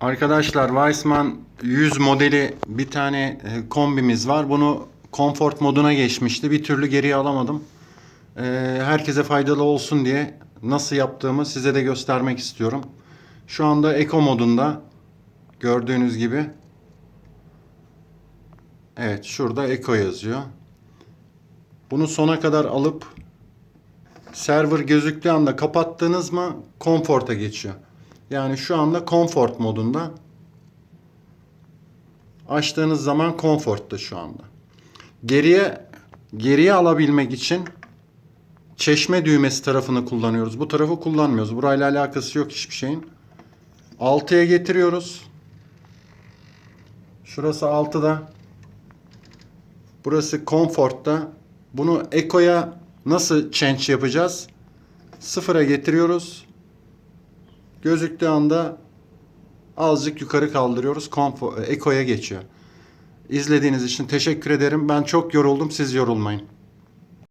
Arkadaşlar Weissman 100 modeli bir tane e, kombimiz var. Bunu comfort moduna geçmişti. Bir türlü geriye alamadım. E, herkese faydalı olsun diye nasıl yaptığımı size de göstermek istiyorum. Şu anda Eco modunda gördüğünüz gibi. Evet şurada Eco yazıyor. Bunu sona kadar alıp server gözüktüğü anda kapattınız mı Comfort'a geçiyor. Yani şu anda Comfort modunda. Açtığınız zaman Comfort'ta şu anda. Geriye geriye alabilmek için çeşme düğmesi tarafını kullanıyoruz. Bu tarafı kullanmıyoruz. Burayla alakası yok hiçbir şeyin. 6'ya getiriyoruz. Şurası 6'da. Burası Comfort'ta. Bunu Eco'ya nasıl change yapacağız? Sıfıra getiriyoruz. Gözüktüğü anda azıcık yukarı kaldırıyoruz. Konfo, Eko'ya geçiyor. İzlediğiniz için teşekkür ederim. Ben çok yoruldum. Siz yorulmayın.